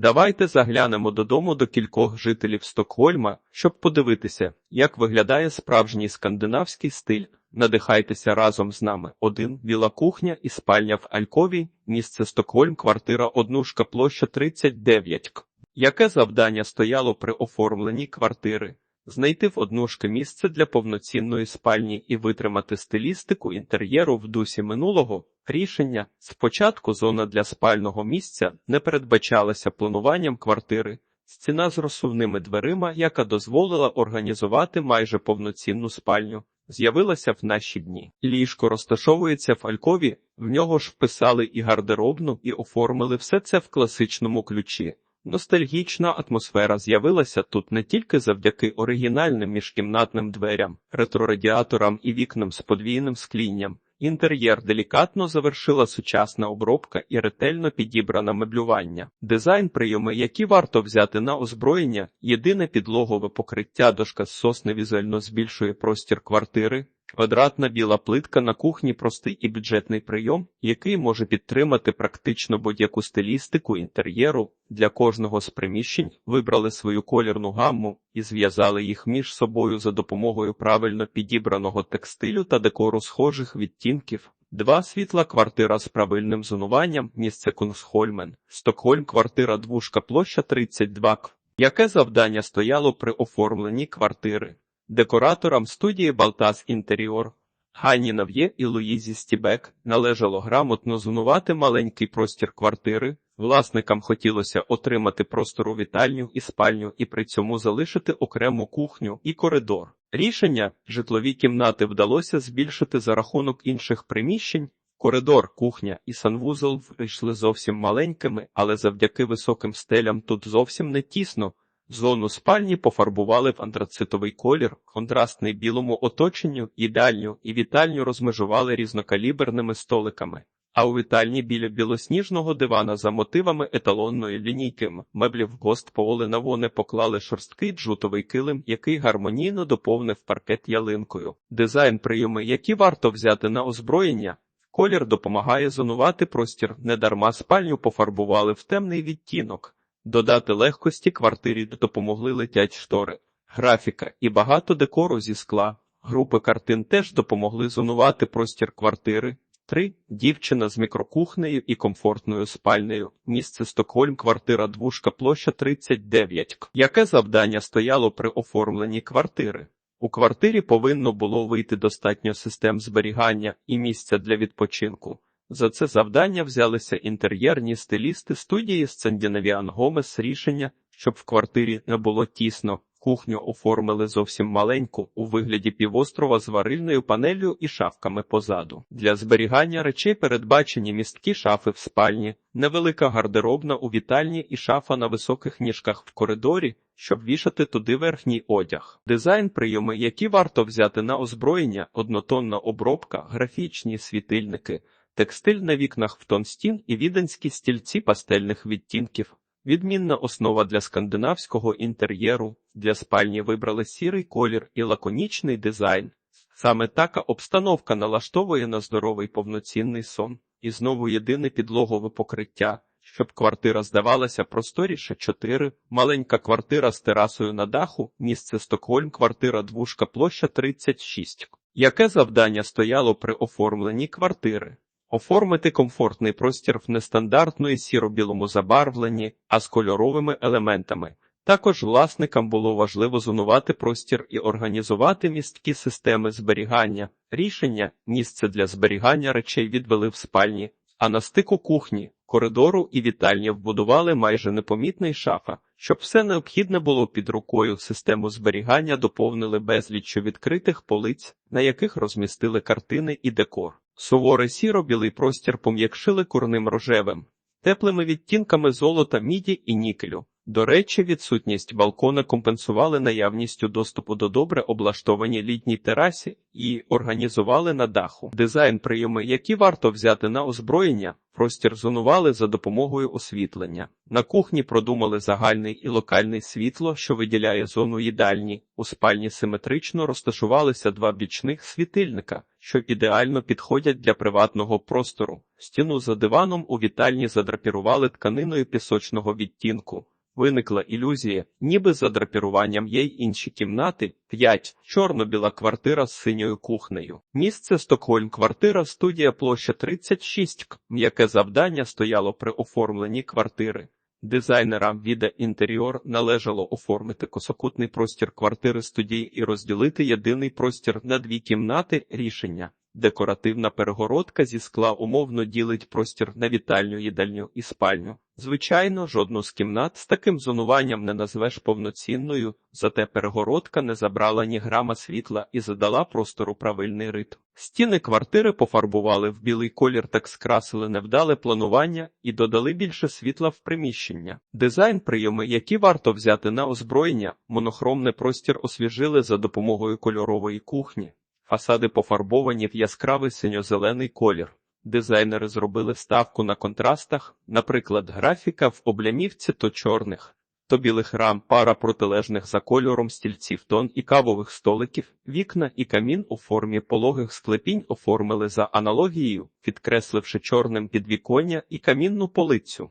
Давайте заглянемо додому до кількох жителів Стокгольма, щоб подивитися, як виглядає справжній скандинавський стиль. Надихайтеся разом з нами. Один віла кухня і спальня в Алькові, місце Стокгольм, квартира однушка, площа 39 к. Яке завдання стояло при оформленні квартири? Знайти в однушки місце для повноцінної спальні і витримати стилістику інтер'єру в дусі минулого. Рішення спочатку зона для спального місця не передбачалася плануванням квартири. Стіна з розсувними дверима, яка дозволила організувати майже повноцінну спальню, з'явилася в наші дні. Ліжко розташовується в Алькові, в нього ж вписали і гардеробну, і оформили все це в класичному ключі. Ностальгічна атмосфера з'явилася тут не тільки завдяки оригінальним міжкімнатним дверям, ретрорадіаторам і вікнам з подвійним склінням. Інтер'єр делікатно завершила сучасна обробка і ретельно підібране меблювання. Дизайн прийоми, які варто взяти на озброєння, єдине підлогове покриття дошка з сосни візуально збільшує простір квартири. Квадратна біла плитка на кухні простий і бюджетний прийом, який може підтримати практично будь-яку стилістику інтер'єру. Для кожного з приміщень вибрали свою колірну гамму і зв'язали їх між собою за допомогою правильно підібраного текстилю та декору схожих відтінків. Два світла квартира з правильним зонуванням, місце Кунсхольмен, Стокгольм, квартира двушка, площа 32 к. Яке завдання стояло при оформленні квартири? Декораторам студії Балтас Інтеріор Ганні Нав'є і Луїзі Стібек належало грамотно зонувати маленький простір квартири. Власникам хотілося отримати простору вітальню і спальню і при цьому залишити окрему кухню і коридор. Рішення житлові кімнати вдалося збільшити за рахунок інших приміщень. Коридор, кухня і санвузол вийшли зовсім маленькими, але завдяки високим стелям тут зовсім не тісно. Зону спальні пофарбували в антрацитовий колір, контрастний білому оточенню, їдальню і вітальню розмежували різнокаліберними столиками. А у вітальні біля білосніжного дивана за мотивами еталонної лінійки меблів гост Пооли Навоне поклали шорсткий джутовий килим, який гармонійно доповнив паркет ялинкою. Дизайн прийоми, які варто взяти на озброєння. Колір допомагає зонувати простір, недарма спальню пофарбували в темний відтінок. Додати легкості квартирі допомогли летять штори, графіка і багато декору зі скла. Групи картин теж допомогли зонувати простір квартири. 3. Дівчина з мікрокухнею і комфортною спальнею. Місце Стокгольм, квартира двушка, площа 39 к. Яке завдання стояло при оформленні квартири? У квартирі повинно було вийти достатньо систем зберігання і місця для відпочинку. За це завдання взялися інтер'єрні стилісти студії Скандинавіан Гомес рішення, щоб в квартирі не було тісно. Кухню оформили зовсім маленьку у вигляді півострова з варильною панелью і шафками позаду. Для зберігання речей передбачені місткі шафи в спальні, невелика гардеробна у вітальні і шафа на високих ніжках в коридорі, щоб вішати туди верхній одяг. Дизайн прийоми, які варто взяти на озброєння, однотонна обробка, графічні світильники. Текстиль на вікнах в тон стін і віденські стільці пастельних відтінків. Відмінна основа для скандинавського інтер'єру. Для спальні вибрали сірий колір і лаконічний дизайн. Саме така обстановка налаштовує на здоровий повноцінний сон. І знову єдине підлогове покриття, щоб квартира здавалася просторіше 4. Маленька квартира з терасою на даху, місце Стокгольм, квартира двушка, площа 36. Яке завдання стояло при оформленні квартири? Оформити комфортний простір в нестандартної сіро-білому забарвленні, а з кольоровими елементами. Також власникам було важливо зонувати простір і організувати місткі системи зберігання. Рішення місце для зберігання речей відвели в спальні, а на стику кухні, коридору і вітальні вбудували майже непомітний шафа. Щоб все необхідне було під рукою, систему зберігання доповнили безліччю відкритих полиць, на яких розмістили картини і декор. Суворий сіро-білий простір пом'якшили курним рожевим, теплими відтінками золота, міді і нікелю. До речі, відсутність балкона компенсували наявністю доступу до добре облаштованій літній терасі і організували на даху дизайн прийоми, які варто взяти на озброєння. Простір зонували за допомогою освітлення. На кухні продумали загальний і локальний світло, що виділяє зону їдальні. У спальні симетрично розташувалися два бічних світильника, що ідеально підходять для приватного простору. Стіну за диваном у вітальні задрапірували тканиною пісочного відтінку. Виникла ілюзія, ніби за драпіруванням є й інші кімнати. 5. Чорно-біла квартира з синьою кухнею. Місце Стокгольм. Квартира студія площа 36 к. М'яке завдання стояло при оформленні квартири. Дизайнерам віда інтеріор належало оформити косокутний простір квартири студії і розділити єдиний простір на дві кімнати. Рішення. Декоративна перегородка зі скла умовно ділить простір на вітальню, їдальню і спальню. Звичайно, жодну з кімнат з таким зонуванням не назвеш повноцінною, зате перегородка не забрала ні грама світла і задала простору правильний ритм. Стіни квартири пофарбували в білий колір, так скрасили невдале планування і додали більше світла в приміщення. Дизайн прийоми, які варто взяти на озброєння, монохромний простір освіжили за допомогою кольорової кухні. Фасади пофарбовані в яскравий синьо-зелений колір. Дизайнери зробили ставку на контрастах, наприклад, графіка в облямівці то чорних, то білих рам, пара протилежних за кольором стільців тон і кавових столиків, вікна і камін у формі пологих склепінь оформили за аналогією, підкресливши чорним підвіконня і камінну полицю.